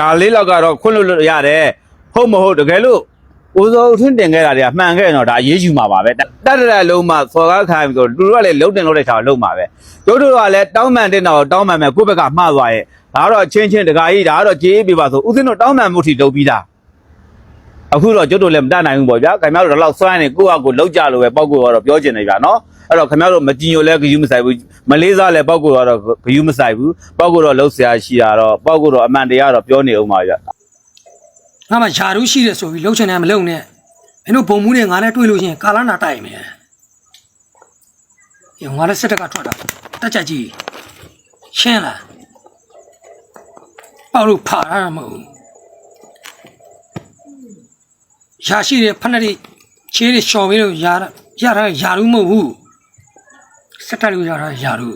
ဒါလေးလောက်ကတော့ခွင့်လို့လို့ရတယ်ဟုတ်မဟုတ်တကယ်လို့ဦးစောဦးထင်းတင်ခဲ့တာတွေကမှန်ခဲ့ရင်တော့ဒါအရေးယူမှာပါပဲတတ်တတ်လုံးမှစော်ကားခိုင်းပြီးဆိုလူတို့ကလည်းလုံးတင်လို့တဲ့ချာလုံးမှာပဲတို့တို့ကလည်းတောင်းမှန်တင်တော့တောင်းမှန်မယ်ကိုယ့်ဘက်ကမှားသွားရဲ့ဒါကတော့ချင်းချင်းတကာကြီးဒါကတော့ကြေးပြပါဆိုဦးစင်းတို့တောင်းမှန်မှုထိလုပ်ပြီးသားအခုတော့ကျွတ်တို့လည်းမတတ်နိုင်ဘူးပေါ့ဗျာခင်ဗျားတို့တော့စွမ်းနေကိုယ့်အကိုလောက်ကြလို့ပဲပောက်ကိုကတော့ပြောချင်နေဗျာနော် အဲ့တော့ခင်ဗျားတို့မကြည်ညိုလဲဂယူးမဆိုင်ဘူးမလေးစားလဲပောက်ကိုကတော့ဂယူးမဆိုင်ဘူးပောက်ကိုတော့လှုပ်ရှားရှိတာတော့ပောက်ကိုတော့အမှန်တရားတော့ပြောနေအောင်ပါဗျာငါမှယာရုရှိတယ်ဆိုပြီးလှုပ်ချင်တယ်မလုပ်နဲ့မင်းတို့ဘုံမှုနဲ့ငါနဲ့တွေ့လို့ရှိရင်ကာလနာတိုက်မယ်ညငါလည်းစစ်တက်ကထွက်တာတက်ချက်ကြီးရှင်းလားပေါ့လို့ဖာရမှာမဟုတ်ဘူးရှာရှိတဲ့ဖက်နဲ့ချေးတွေရှော်ပြီးလို့ယာရတာယာရုမဟုတ်ဘူး စစ်တက်လို့ရတာယာရု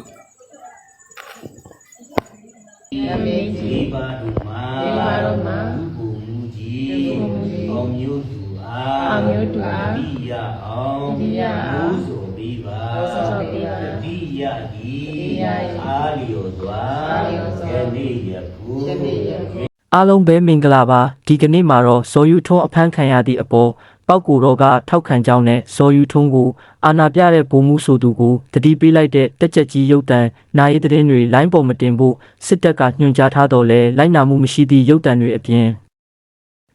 ဒီပါတို့မှာဒီပါတို့မှာဘူမူကြီးအောင်မျိုးသူအားအောင်မျိုးသူအားဒီရအောင်ဒီရအောင်ဆိုပြီးပါဆိုပြီးပါဒီရဒီအားလျော်စွာအားလျော်စွာယနေ့ယခုယနေ့ယခုအားလုံးပဲမင်္ဂလာပါဒီကနေ့မှာတော့ဇော်ယူထုံးအဖမ်းခံရသည့်အပေါ် ပောက်ကူတော့ကထောက်ခံကြောင်းနဲ့ဇော်ယူထုံးကိုအာနာပြတဲ့ဗိုလ်မှုဆိုသူကိုတတိပေးလိုက်တဲ့တက်ချက်ကြီးရုပ်တံနာရီသတင်းတွေလိုင်းပေါ်မတင်ဖို့စစ်တပ်ကညွှန်ကြားထားတော့လဲလိုက်နာမှုမရှိသည့်ရုပ်တံတွေအပြင်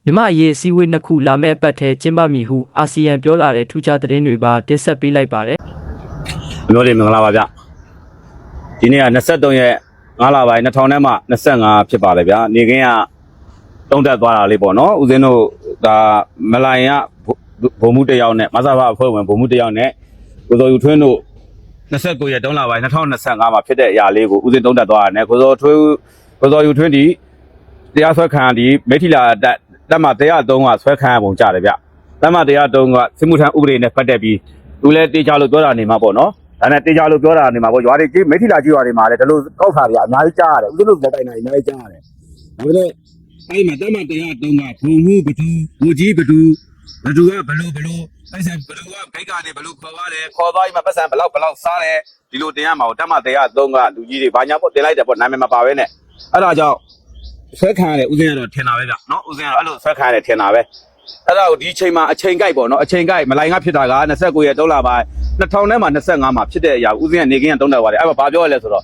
မြမအရေးအစည်းအဝေးနှစ်ခုလာမယ့်အပတ်ထဲကျင်းပမည်ဟုအာဆီယံပြောလာတဲ့ထူးခြားသတင်းတွေပါတင်ဆက်ပေးလိုက်ပါတယ်အမျိုးတွေမင်္ဂလာပါဗျဒီနေ့က23ရက်5လပိုင်း2000နဲ့မှ25ဖြစ်ပါလေဗျာနေခင်းက တုံးတက်သွားတာလေးပေါ့နော်ဦးဇင်းတို့ဒါမလိုင်ကဘုံမှုတစ်ယောက်နဲ့မဆာဖအဖွဲ့ဝင်ဘုံမှုတစ်ယောက်နဲ့ကိုစောယူထွင်းတို့29ရက်3လပိုင်း2025မှာဖြစ်တဲ့အရာလေးကိုဦးဇင်းတုံးတက်သွားတာနဲ့ကိုစောထွင်းကိုစောယူထွင်းဒီတရားဆွဲခံဒီမိထီလာတက်တက်မှ103ကဆွဲခံရပုံကြတယ်ဗျတက်မှ103ကစစ်မှုထမ်းဥပဒေနဲ့ပတ်သက်ပြီးသူလည်းတေချာလို့ပြောတာနေမှာပေါ့နော်ဒါနဲ့တေချာလို့ပြောတာနေမှာပေါ့ရွာတွေကြီးမိထီလာကြီးရွာတွေမှာလည်းဒီလိုကောက်တာတွေအများကြီးကြားရတယ်ဦးဇင်းတို့လက်တိုင်နိုင်အများကြီးကြားရတယ်ဒါပေမဲ့ အဲ့မှာတမန်တရားတုံးကဘုံမှုဘသူငိုကြီးဘသူဘသူကဘလို့ဘလို့ပတ်စံဘသူကဘိတ်ကနေဘလို့ခေါ်ပါတယ်ခေါ်သွားပြီးမှပတ်စံဘလောက်ဘလောက်စားတယ်ဒီလိုတင်ရမှာတမန်တရားတုံးကလူကြီးတွေဘာညာပေါ့တင်လိုက်တယ်ပေါ့နာမည်မပါဘဲနဲ့အဲ့ဒါကြောင့်ဆွဲခံရတယ်ဦးဇင်းကတော့ထင်တာပဲဗျနော်ဦးဇင်းကတော့အဲ့လိုဆွဲခံရတယ်ထင်တာပဲအဲ့ဒါကိုဒီချိန်မှာအချိန်ကိုက်ပေါ့နော်အချိန်ကိုက်မလိုင်ကဖြစ်တာက29ရက်3လပိုင်း2000နဲ့မှ25မှာဖြစ်တဲ့အရာဦးဇင်းကနေကင်းကတုံးတက်သွားတယ်အဲ့မှာဘာပြောရလဲဆိုတော့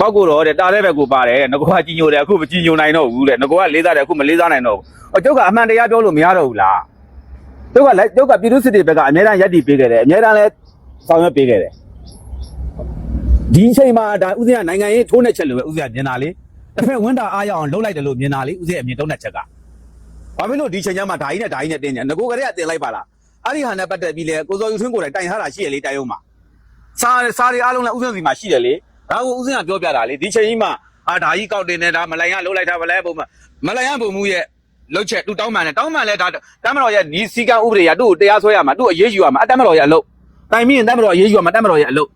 ပောက်ကိုတော့တဲ့တားတဲ့ဘက်ကိုပါတယ်ငကောကကြီးညိုတယ်အခုမကြီးညိုနိုင်တော့ဘူးတဲ့ငကောကလေးစားတယ်အခုမလေးစားနိုင်တော့ဘူးအကျုပ်ကအမှန်တရားပြောလို့မရတော့ဘူးလားကျုပ်ကလည်းကျုပ်ကပြည်သူစစ်တွေဘက်ကအများအားရက်တည်ပေးခဲ့တယ်အများအားလည်းဆောင်ရွက်ပေးခဲ့တယ်ဒီအချိန်မှာဒါဦးဇင်းကနိုင်ငံရေးထိုးနှက်ချက်လို့ပဲဦးဇင်းကမြင်တာလေတစ်ဖက်ဝန်တာအားရအောင်လှုပ်လိုက်တယ်လို့မြင်တာလေဦးဇင်းအမြင်တုံးတဲ့ချက်ကဘာဖြစ်လို့ဒီချိန်ကျမှဓာကြီးနဲ့ဓာကြီးနဲ့တင်းကြငကိုကလေးကတင်လိုက်ပါလားအဲ့ဒီဟာနဲ့ပတ်သက်ပြီးလေကိုစောယူထွန်းကိုယ်တိုင်တိုင်ထားတာရှိရလေတိုင်အောင်မှာစားစားတွေအားလုံးလည်းဦးဇင်းစီမှာရှိတယ်လေ ဒါကိုဦးဇင်းကပြောပြတာလေဒီချိန်ကြီးမှာအာဓာကြီးကောက်တင်နေတာမလိုင်ကလှုပ်လိုက်တာမလဲပုံမမလိုင်ကပုံမှုရဲ့လှုပ်ချက်သူတောင်းမှန်တယ်တောင်းမှန်လဲဒါတမ်းမတော်ရဲ့နီးစည်းကမ်းဥပဒေရသူ့ကိုတရားဆွဲရမှာသူ့ကိုအရေးယူရမှာအတမ်းမတော်ရဲ့အလုပ်တိုင်ပြီးရင်တမ်းမတော်အရေးယူရမှာတမ်းမတော်ရဲ့အလုပ်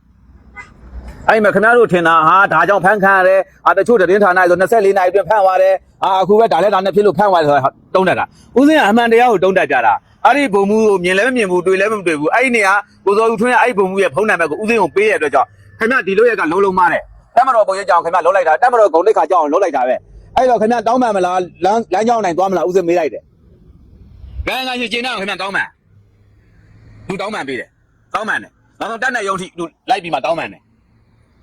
အဲ့မှာခင်ဗျားတို့ထင်တာဟာဒါကြောင့်ဖန်ခံရတယ်အာတချို့တည်င်းဌာနဆို24နာရီအတွင်းဖန်သွားတယ်အာအခုပဲဒါလည်းဒါနဲ့ဖြစ်လို့ဖန်သွားတယ်ဆိုတာတုံးတတ်တာဦးစင်းကအမှန်တရားကိုတုံးတတ်ကြတာအဲ့ဒီဘုံမှုကိုမြင်လည်းမမြင်ဘူးတွေ့လည်းမတွေ့ဘူးအဲ့ဒီနေရာကိုစောဦးထွန်းရဲ့အဲ့ဒီဘုံမှုရဲ့ဖုံးနံပါတ်ကိုဦးစင်းကိုပေးရတဲ့အတွက်ကြောင့် ခင်ဗျာဒီလိုရက်ကလုံးလုံးမားတယ်တမ်းမတော်ပုံရကြောင်ခင်ဗျာလုံးလိုက်တာတမ်းမတော်ဂုံတိတ်ခါကြောင်လုံးလိုက်တာပဲအဲ့တော့ခင်ဗျာတောင်းမှန်မလားလမ်းလမ်းကြောင်းနိုင်သွားမလားဦးစင်းမေးလိုက်တယ်ဂန်ဂန်ချင်းချင်းတော့ခင်ဗျာတောင်းမှန်သူတောင်းမှန်ပေးတယ်တောင်းမှန်တယ်နောက်ဆုံးတက်တဲ့ရုံထိသူလိုက်ပြီးမှတောင်းမှန်တယ်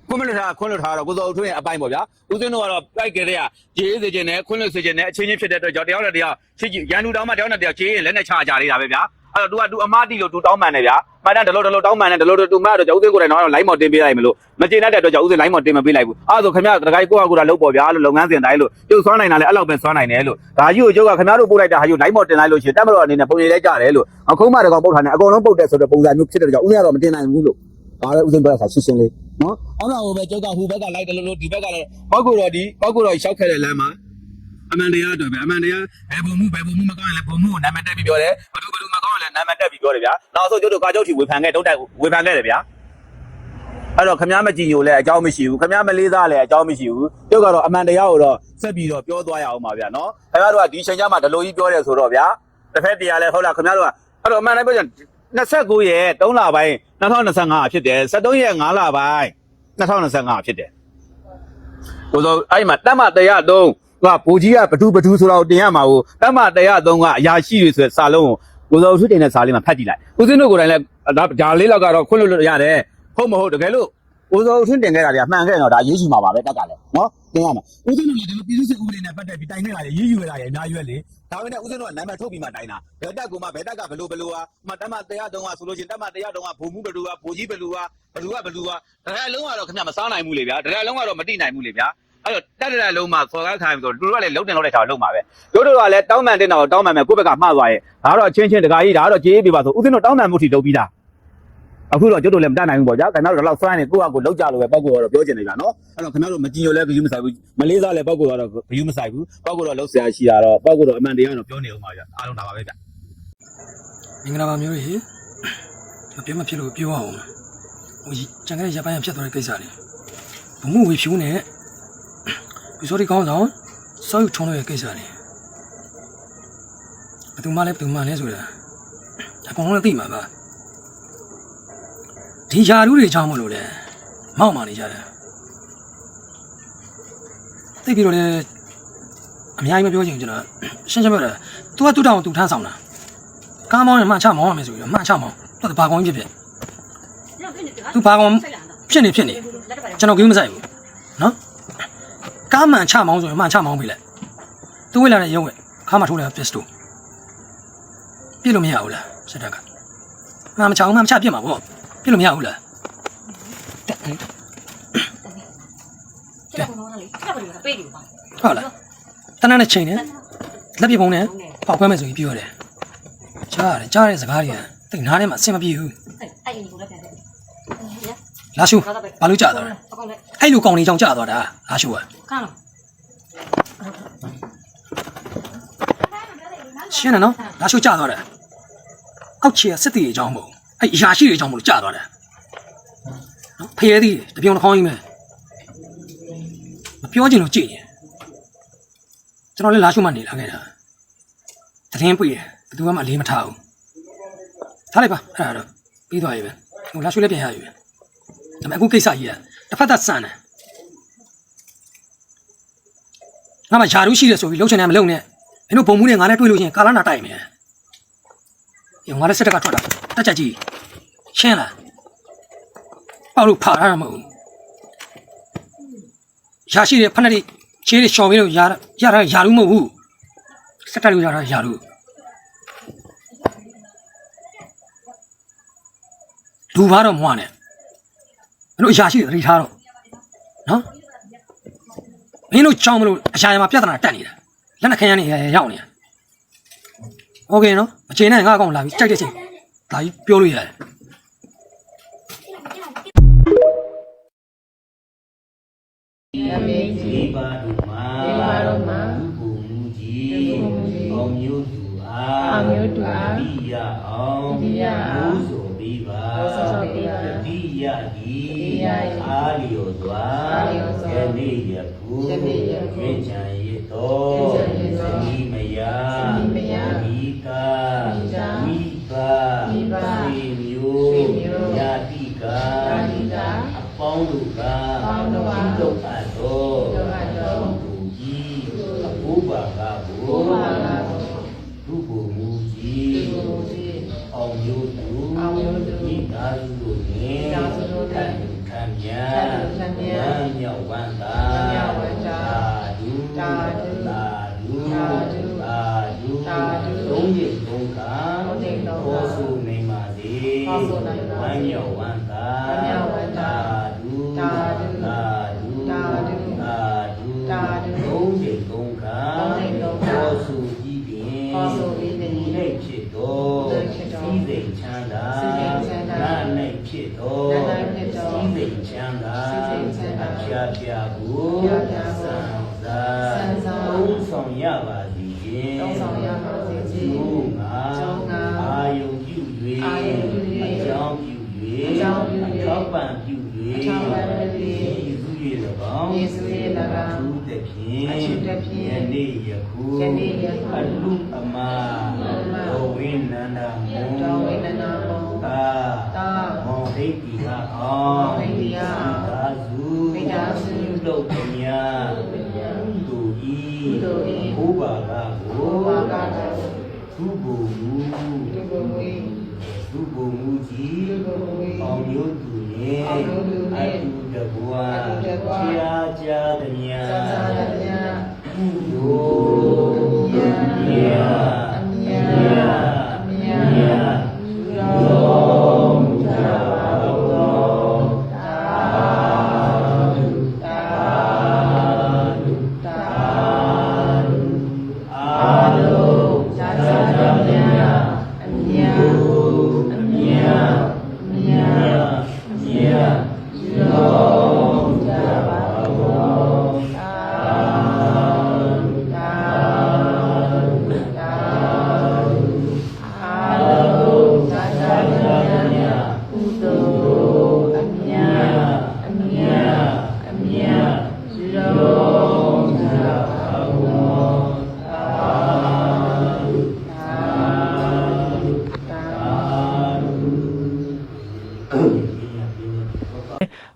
ခွင့်မလွတ်ထားခွင့်လွတ်ထားတော့ကိုစောဦးထွန်းရဲ့အပိုင်းပေါ့ဗျာဦးစင်းတို့ကတော့ကြိုက်ကြတဲ့ကကြေးစေခြင်းနဲ့ခွင့်လွတ်စေခြင်းနဲ့အချင်းချင်းဖြစ်တဲ့အတွက်ကြောင့်တယောက်နဲ့တယောက်ချစ်ကြည်ရန်သူတောင်းမှတယောက်နဲ့တယောက်ကြေးရင်လက်နဲ့ချကြလေးတာပဲဗျာ အဲ့တော့ तू က तू အမားတိလို့ तू တောင်းမှန်တယ်ဗျာမှန်တယ်ဒလို့ဒလို့တောင်းမှန်တယ်ဒလို့ तू မှတ်တော့ကြောင့်ဦးစင်းကိုယ်တိုင်တော့ line မော်တင်ပေးလိုက်မလို့မကျေနပ်တဲ့အတွက်ကြောင့်ဦးစင်း line မော်တင်မပေးလိုက်ဘူးအဲ့ဒါဆိုခင်ဗျာတခါကြီးကိုယ့်ဟာကိုယ်တာလုပ်ပေါ့ဗျာလို့လုပ်ငန်းစဉ်တိုင်းလို့ကျုပ်စွမ်းနိုင်တာလည်းအဲ့လောက်ပဲစွမ်းနိုင်တယ်လို့ဒါကြီးကိုကျုပ်ကခင်ဗျားတို့ပို့လိုက်တာဟာယူ line မော်တင်လိုက်လို့ရှိရင်တက်မတော်အနေနဲ့ပုံရိပ်လိုက်ကြတယ်လို့အခုမှတကောင်ပုတ်ထားနေအကုန်လုံးပုတ်တဲ့ဆိုတဲ့ပုံစံမျိုးဖြစ်တဲ့ကြောင့်ဦးစင်းကတော့မတင်နိုင်ဘူးလို့ ဒါလည်းဥစဉ်ပြောတာရှင်းရှင်းလေးနော်အောင်းလာဟိုပဲကျောက်ကဟိုဘက်ကလိုက်တယ်လို့လို့ဒီဘက်ကလည်းပောက်ကိုတော့ဒီပောက်ကိုတော့ရှောက်ခဲ့တဲ့လမ်းမှာ အမှန်တရားတော့ပဲအမှန်တရားဘယ်ပုံမှုဘယ်ပုံမှုမကောင်းရင်လည်းပုံမှုကိုနာမည်တက်ပြီးပြောတယ်ဘယ်သူဘယ်သူမကောင်းရင်လည်းနာမည်တက်ပြီးပြောတယ်ဗျာနောက်ဆိုကျတို့ကားကြောက်ချီဝေဖန်ခဲ့တုံးတက်ဝေဖန်ခဲ့တယ်ဗျာအဲ့တော့ခမားမကြည်ညိုလဲအကြောင်းမရှိဘူးခမားမလေးစားလဲအကြောင်းမရှိဘူးကျုပ်ကတော့အမှန်တရားကိုတော့ဆက်ပြီးတော့ပြောသွားရအောင်ပါဗျာနော်ခင်ဗျားတို့ကဒီချိန်ကျမှဒလိုကြီးပြောတယ်ဆိုတော့ဗျာတစ်ဖက်တရားလဲဟုတ်လားခင်ဗျားတို့ကအဲ့တော့အမှန်တိုင်းပြောကြ29ရက်3လပိုင်း2025ဖြစ်တယ်73ရက်5လပိုင်း2025ဖြစ်တယ်ကိုဆိုအဲ့မှာတက်မတရားတုံး သူကဘိုးကြီးကဘဒူဘဒူဆိုတော့တင်ရမှာကိုတတ်မှ103ကအရာရှိတွေဆိုတဲ့စာလုံးကိုကိုစောထုတင်တဲ့စာလေးမှာဖတ်ကြည့်လိုက်ဦးစင်းတို့ကိုယ်တိုင်လည်းဒါဒါလေးလောက်ကတော့ခွင့်လို့လို့ရတယ်ဟုတ်မဟုတ်တကယ်လို့ကိုစောထုတင်ခဲ့တာတွေကမှန်ခဲ့တော့ဒါရေးယူမှာပါပဲတက်ကလည်းနော်တင်ရမှာဦးစင်းတို့လည်းဒီလိုပြည်သူ့စစ်ဥပဒေနဲ့ပတ်သက်ပြီးတိုင်နေတာလေရေးယူရတာရအများကြီးပဲလေဒါပေမဲ့ဦးစင်းတို့ကနာမည်ထုတ်ပြီးမှတိုင်တာဘယ်တက်ကူမှဘယ်တက်ကဘလို့ဘလို့ဟာမှတတ်မှ103ကဆိုလို့ချင်းတတ်မှ103ကဘုံမှုဘလူကဘိုးကြီးဘလူကဘလူကဘလူကဒါလည်းလုံးကတော့ခင်ဗျမစားနိုင်ဘူးလေဗျာဒါလည်းလုံးကတော့မတိနိုင်ဘူးလေဗျာ အဲ့တော့တက်တက်လုံးမှာခေါ်ကားခိုင်းဆိုသူတို့ကလည်းလုံးတင်လုံးတဲ့ချာလုံးမှာပဲတို့တို့ကလည်းတောင်းပန်တင်တာကိုတောင်းပန်မယ်ကိုယ့်ဘက်ကမှားသွားရဲ့ဒါကတော့အချင်းချင်းတကာကြီးဒါကတော့ကြေးအေးပြပါဆိုဦးစင်းတို့တောင်းပန်မှုထိလုပ်ပြီးသားအခုတော့ကျွတ်တို့လည်းမတတ်နိုင်ဘူးပေါ့ဗျာခင်ဗျားတို့တော့ဆွမ်းနေကိုယ့်အကူလောက်ကြလို့ပဲပောက်ကိုတော့ပြောချင်နေကြနော်အဲ့တော့ခင်ဗျားတို့မကြည်ညိုလဲဂယူးမဆိုင်ဘူးမလေးစားလဲပောက်ကိုတော့ဂယူးမဆိုင်ဘူးပောက်ကိုတော့လောက်ဆရာရှိတာတော့ပောက်ကိုတော့အမှန်တရားတော့ပြောနေအောင်ပါဗျာအားလုံးဒါပါပဲဗျမင်္ဂလာပါမျိုးကြီးမပြောမဖြစ်လို့ပြောအောင်ဟိုကျန်ခဲ့တဲ့ရပိုင်းရဖြစ်သွားတဲ့ကိစ္စလေးဘမှုဝေဖြူးနဲ့ ဒီစောဒီကောင်းဆောင်စောယူထုံးလို့ရဲ့ကိစ္စလေးဘယ်သူမှလည်းဘယ်သူမှလည်းဆိုတာအကုန်လုံးလည်းသိမှာပါဒီယာရုတွေကြောင်းမလို့လေမောက်မာနေကြတယ်သိပြီးတော့လေအများကြီးမပြောချင်ဘူးကျွန်တော်ရှင်းရှင်းပြောတယ် तू ကတူတောင်တူထမ်းဆောင်တာကားမောင်းနဲ့မှချမောင်းရမယ်ဆိုပြီးတော့မှချမောင်းသူကဘာကောင်းဖြစ်ဖြစ်သူဘာကောင်းဖြစ်နေဖြစ်နေကျွန်တော်ကိမဆိုင်ဘူးနော် ကားမှန်ချမောင်းဆိုရင်မှန်ချမောင်းပြီလေသူဝင်လာတဲ့ရုံးကခါမှထိုးလိုက်ပစ္စတိုပြစ်လို့မရဘူးလားစစ်တပ်ကမှန်မချအောင်မှန်မချပြစ်မှာပေါ့ပြစ်လို့မရဘူးလားတက်ဟဲ့တက်ကောင်းတော့လေတက်ပါလေပေးပြီပါဟုတ်လားတနက်နဲ့ချိန်တယ်လက်ပြပုံနဲ့ပေါက်ခွဲမယ်ဆိုပြီးပြောတယ်ကြားရတယ်ကြားတဲ့စကားတွေကတိတ်နားထဲမှာအဆင်မပြေဘူးအဲ့အဲ့ဒီကိုလည်း လာရှူဘာလို့ကြာသွားလဲအဲ့လိုကောင်နေကြောင်ကြာသွားတာလာရှူကရှင်းတယ်နော်လာရှူကြာသွားတယ်အောက်ခြေစစ်တီတွေအကြောင်းမဟုတ်အဲ့အရာရှိတွေအကြောင်းမလို့ကြာသွားတယ်နော်ဖရဲသေးတယ်တပြောင်တစ်ခေါင်းကြီးမယ်မပြောချင်လို့ကြည့်နေကျွန်တော်လည်းလာရှုမှနေလာခဲ့တာသတင်းပွေတယ်ဘယ်သူမှမလေးမထားဘူးထားလိုက်ပါအဲ့ဒါတော့ပြီးသွားပြီပဲဟိုလာရှုလည်းပြန်ရပြီပဲ ဒါပေမဲ့အခုကိစ္စကြီးကတစ်ဖက်သက်ဆန်တယ်ငါမှယာရုရှိတယ်ဆိုပြီးလှုပ်ချင်တယ်မလှုပ်နဲ့မင်းတို့ဘုံမှုနဲ့ငါနဲ့တွေ့လို့ချင်းကာလာနာတိုက်မယ်။ငါလည်းစက်ကထွက်တာတက်ချက်ကြီးရှင်းလား။ပေါ့လို့ဖာရမှာမဟုတ်ဘူး။ရာရှိတဲ့ဖက်နဲ့ချေးတွေရှော်ပြီးတော့ရာရတာရာလူမဟုတ်ဘူး။စက်တက်လို့ရတာရာလူလူဘာတော့မွားနဲ့။ မင်းတို့ရာရှိတွေသတိထားတော့နော်။မင်းတို့ချောင်းမလို့အရှာရမှာပြဿနာတက်နေတာ။လက်နဲ့ခရမ်းနေရောက်နေတာ။ โอเคနော်အချိန်နဲ့ငါအကောင်လာပြီကြိုက်တဲ့ချိန်ဒါကြီးပြောလို့ရတယ် ဒီပါတို့မှာဒီပါ အားအောင်မျိုးသူအားတိယအောင်တိယအောင်ဘုဆိုပြီးပါဘုဆိုပြီးပါတိယဒီတိယအားလျော်စွာအားလျော်စွာယနေ့ယခုယနေ့ယခုချမ်းရတော်ချမ်းရတော်သီမယသီမယမိ ဝမ်းမြောက်ဝမ်းသာဝမ်းမြောက်ဝမ်းသာဒုတာဒုတာဒုတာဒုတာဒုတာဒုသုံးရင်သုံးခါသုံးရင်သုံးခါဟောစုကြည့်ဖြင့်ဟောစုကြည့်ဖြင့်နေဖြစ်တော်စီစိတ်ချမ်းသာစီစိတ်ချမ်းသာနာနေဖြစ်တော်နာနေဖြစ်တော်စီစိတ်ချမ်းသာစီစိတ်ချမ်းသာအပြာပြာကိုပြာပြာကိုဆံသာဆံသာသုံးဆောင်ရပါစီခြင်းသုံးဆောင်ရပါစီခြင်းဘုငါအာယုံပြု၍အာယုံပြု၍အကြောင်းပြု၍အ ကြောင်းပြု၍ထောက်ပံ့ပြု၍ထောက်ပံ့ပြု၍ယေစု၏၎င်းယေစု၏၎င်းသူတဖြင့်အชุတဖြင့်ယနေ့ယခုယနေ့ယခုအလုအမတော်ဝိနန္ဒမောတော်ဝိနန္ဒမောတာတာမောဟိတိကအောင်ဟိတိကသာစုမိသားစုလုတ်မြာသူဤဘိုးဘာကကိုသူ့ဘုံမူ သူ့ဘုံမူကြီးအောင်မျိုးသူရဲ့အတူတဘွားချာချာတမြာကုသိုလ်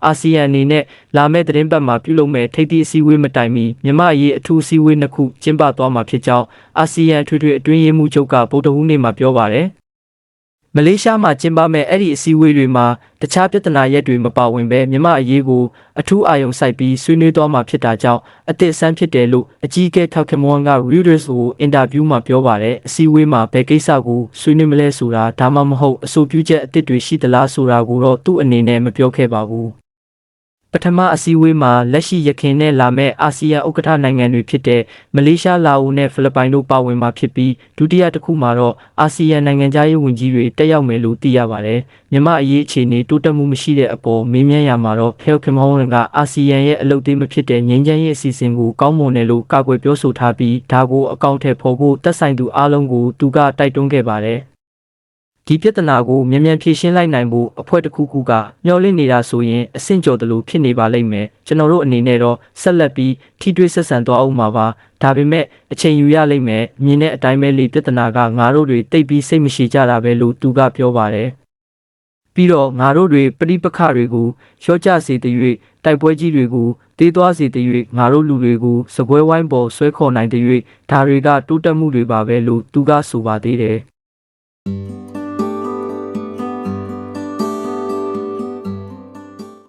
အာဆီယံအနေနဲ့လာမယ့်သတင်းပတ်မှာပြုလုပ်မဲ့ထိပ်သီးအစည်းအဝေးမတိုင်မီမြန်မာအရေးအထူးအစည်းအဝေးနှစ်ခုကျင်းပသွားမှာဖြစ်ကြောင်းအာဆီယံထွေထွေအတွင်းရေးမှူးချုပ်ကဗုဒ္ဓဟူးနေ့မှာပြောပါတယ်။မလေးရှားမှာကျင်းပမဲ့အဲ့ဒီအစည်းအဝေးတွေမှာတခြားပြဿနာရက်တွေမပါဝင်ဘဲမြန်မာအရေးကိုအထူးအာရုံစိုက်ပြီးဆွေးနွေးသွားမှာဖြစ်တာကြောင့်အသစ်အဆန်းဖြစ်တယ်လို့အကြီးအကဲထောက်ခမွန်က Reuters ကိုအင်တာဗျူးမှာပြောပါတယ်။အစည်းအဝေးမှာဘယ်ကိစ္စကိုဆွေးနွေးမလဲဆိုတာဒါမှမဟုတ်အဆိုပြုချက်အသစ်တွေရှိသလားဆိုတာကိုတော့သူ့အနေနဲ့မပြောခဲ့ပါဘူး။ ပထမအစည်းအဝေးမှာလက်ရှိရခိုင်နဲ့လာမဲ့အာဆီယံဥက္ကဋ္ဌနိုင်ငံတွေဖြစ်တဲ့မလေးရှားလာအိုနဲ့ဖိလစ်ပိုင်တို့ပါဝင်မှာဖြစ်ပြီးဒုတိယတစ်ခုမှာတော့အာဆီယံနိုင်ငံသားရေးဝန်ကြီးတွေတက်ရောက်မယ်လို့သိရပါတယ်။မြန်မာအရေးအခြေအနေတိုးတက်မှုမရှိတဲ့အပေါ်မေးမြန်းရမှာတော့ဖေလ်ခင်မောင်ကအာဆီယံရဲ့အလုပ်သေးမဖြစ်တဲ့ငြိမ်းချမ်းရေးအစီအစဉ်ကိုကောင်းမွန်တယ်လို့ကာကွယ်ပြောဆိုထားပြီးဒါကိုအကောင့်ထဲပေါ်ဖို့တက်ဆိုင်သူအားလုံးကိုသူကတိုက်တွန်းခဲ့ပါတယ်။ ဒီပြဿနာကိုမြန်မြန်ဖြေရှင်းလိုက်နိုင်ဖို့အဖွဲ့တစ်ခုခုကမျှော်လင့်နေတာဆိုရင်အဆင့်ကျော်တယ်လို့ဖြစ်နေပါလိမ့်မယ်ကျွန်တော်တို့အနေနဲ့တော့ဆက်လက်ပြီးထိတွေ့ဆက်ဆံသွားအောင်ပါပါဒါပေမဲ့အချိန်ယူရလိမ့်မယ်မြင်တဲ့အတိုင်းပဲလေပြဿနာကငါတို့တွေတိတ်ပြီးစိတ်မရှိကြတာပဲလို့သူကပြောပါတယ်ပြီးတော့ငါတို့တွေပြိပခတွေကိုရော့ကြစေတဲ့၍တိုက်ပွဲကြီးတွေကိုတေးသွားစေတဲ့၍ငါတို့လူတွေကိုစပွဲဝိုင်းပေါ်ဆွဲခေါ်နိုင်တဲ့၍ဒါတွေကတိုးတက်မှုတွေပါပဲလို့သူကဆိုပါသေးတယ်